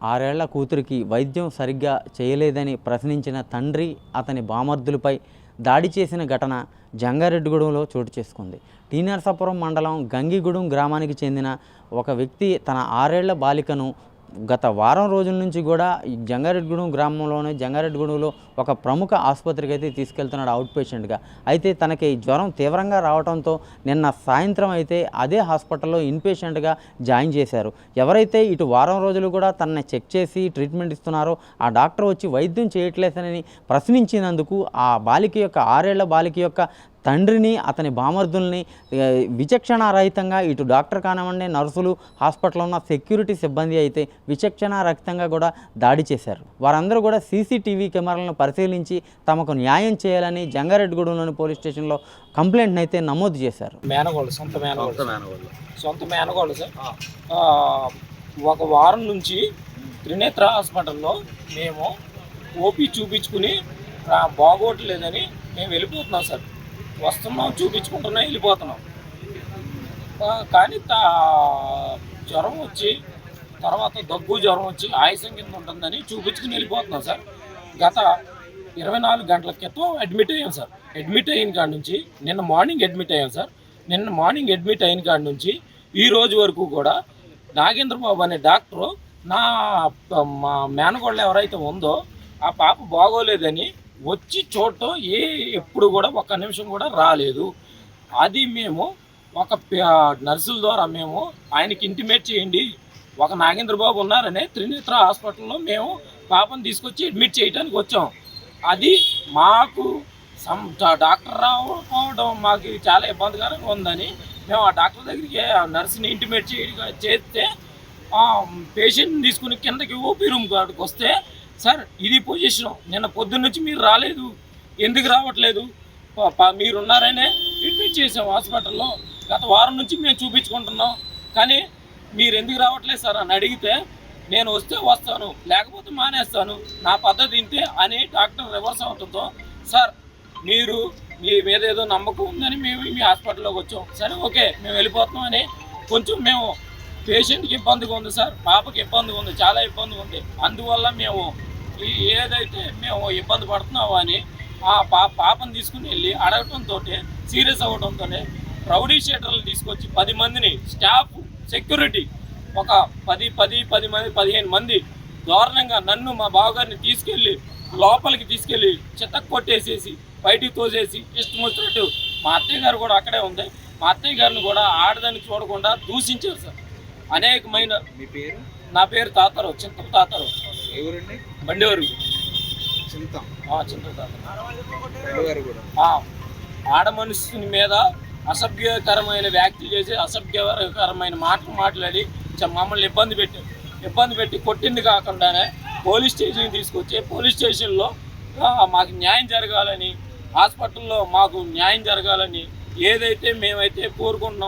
ఆరేళ్ళ కూతురికి వైద్యం సరిగ్గా చేయలేదని ప్రశ్నించిన తండ్రి అతని బామర్దులపై దాడి చేసిన ఘటన జంగారెడ్డిగూడెంలో చోటు చేసుకుంది. టీ నరసాపురం మండలం గంగిగూడెం గ్రామానికి చెందిన ఒక వ్యక్తి తన ఆరేళ్ళ బాలికను గత వారం రోజుల నుంచి కూడా ఈ జంగారెడ్డిగూడెం గ్రామంలోనే జంగారెడ్డిగూడెంలో ఒక ప్రముఖ ఆసుపత్రికి అయితే తీసుకెళ్తున్నాడు అవుట్ పేషెంట్గా. అయితే తనకి జ్వరం తీవ్రంగా రావడంతో నిన్న సాయంత్రం అయితే అదే హాస్పిటల్లో ఇన్పేషెంట్గా జాయిన్ చేశారు. ఎవరైతే ఇటు వారం రోజులు కూడా తనని చెక్ చేసి ట్రీట్మెంట్ ఇస్తున్నారో ఆ డాక్టర్ వచ్చి వైద్యం చేయట్లేదని ప్రశ్నించినందుకు ఆ బాలిక యొక్క ఆరేళ్ళ బాలిక యొక్క తండ్రిని అతని బామర్దుల్ని విచక్షణారహితంగా ఇటు డాక్టర్ కానివ్వండి నర్సులు హాస్పిటల్లో ఉన్న సెక్యూరిటీ సిబ్బంది అయితే విచక్షణారహితంగా కూడా దాడి చేశారు. వారందరూ కూడా సీసీటీవీ కెమెరాలను పరిశీలించి తమకు న్యాయం చేయాలని జంగారెడ్డిగూడెంలోని పోలీస్ స్టేషన్లో కంప్లైంట్ని అయితే నమోదు చేశారు. మేనగోళ్ళు సొంత మేనగోళ్ళు. సొంత మేనగోళ్ళు. సార్. ఆ, ఒక వారం నుంచి త్రినేత్ర హాస్పిటల్లో మేము ఓపీ చూపించుకుని బాగోట్లేదని మేము వెళ్ళిపోతున్నాం సార్. వస్తున్నాం చూపించుకుంటున్నాం వెళ్ళిపోతున్నాం. కానీ జ్వరం వచ్చి తర్వాత దగ్గు జ్వరం వచ్చి ఆయాసం కింద ఉంటుందని చూపించుకుని వెళ్ళిపోతున్నాం సార్. గత ఇరవై నాలుగు గంటల క్రితం అడ్మిట్ అయ్యాం సార్. అడ్మిట్ అయిన కాడ నుంచి నిన్న మార్నింగ్ అడ్మిట్ అయ్యాం సార్. నిన్న మార్నింగ్ అడ్మిట్ అయిన కాడ నుంచి ఈ రోజు వరకు కూడా నాగేంద్రబాబు అనే డాక్టరు నా మా మేనగోళ్ళు ఎవరైతే ఉందో ఆ పాప బాగోలేదని వచ్చి చూడటం ఏ ఎప్పుడు కూడా ఒక్క నిమిషం కూడా రాలేదు. అది మేము ఒక నర్సుల ద్వారా మేము ఆయనకి ఇంటిమేట్ చేయండి. ఒక నాగేంద్ర బాబు ఉన్నారనే త్రినేత్ర హాస్పిటల్లో మేము పాపను తీసుకొచ్చి అడ్మిట్ చేయడానికి వచ్చాం. అది మాకు సం డాక్టర్ రాకపోవడం మాకు చాలా ఇబ్బందికరంగా ఉందని మేము ఆ డాక్టర్ దగ్గరికి ఆ నర్సుని ఇంటిమేట్ చేస్తే పేషెంట్ని తీసుకుని కిందకి ఓపీ రూమ్ కాడికి వస్తే సార్ ఇది పొజిషన్ నిన్న పొద్దున్న నుంచి మీరు రాలేదు. ఎందుకు రావట్లేదు? మీరున్నారనే ట్రీట్మెంట్ చేసాం హాస్పిటల్లో. గత వారం నుంచి మేము చూపించుకుంటున్నాం. కానీ మీరు ఎందుకు రావట్లేదు సార్ అని అడిగితే నేను వస్తే వస్తాను లేకపోతే మానేస్తాను. నా పద్ధతి ఇంతే అని డాక్టర్ రివర్స్ అవుతుందో సార్ మీరు మీ మీద ఏదో నమ్మకం ఉందని మేము మీ హాస్పిటల్లోకి వచ్చాం. సరే ఓకే మేము వెళ్ళిపోతున్నాం అని కొంచెం మేము పేషెంట్కి ఇబ్బందిగా ఉంది సార్. పాపకి ఇబ్బందిగా ఉంది చాలా ఇబ్బందిగా ఉంది. అందువల్ల మేము ఏదైతే మేము ఇబ్బంది పడుతున్నామో అని ఆ పా పాపను తీసుకుని వెళ్ళి అడగటంతో సీరియస్ అవ్వడంతో రౌడీ షీటర్లు తీసుకొచ్చి పది మందిని స్టాఫ్ సెక్యూరిటీ ఒక పది పది పది మంది పదిహేను మంది దారుణంగా నన్ను మా బావగారిని తీసుకెళ్ళి లోపలికి తీసుకెళ్ళి చితక్ కొట్టేసేసి బయటికి తోసేసి ఇష్టం వచ్చినట్టు మా అత్తయ్య గారు కూడా అక్కడే ఉంది. మా అత్తయ్య గారిని కూడా ఆడదాన్ని చూడకుండా దూషించారు సార్. అనేకమైన మీ పేరు? నా పేరు తాతారు చింత తాతారు ఎవరండి? చింతం. చింత కూడా. ఆ ఆడ మనుషుని మీద అసభ్యకరమైన వ్యాఖ్యలు చేసి అసభ్యకరమైన మాటలు మాట్లాడి మమ్మల్ని ఇబ్బంది పెట్టారు. ఇబ్బంది పెట్టి కొట్టింది కాకుండానే పోలీస్ స్టేషన్కి తీసుకొచ్చి పోలీస్ స్టేషన్లో మాకు న్యాయం జరగాలని హాస్పిటల్లో మాకు న్యాయం జరగాలని ఏదైతే మేమైతే కోరుకుంటున్నాం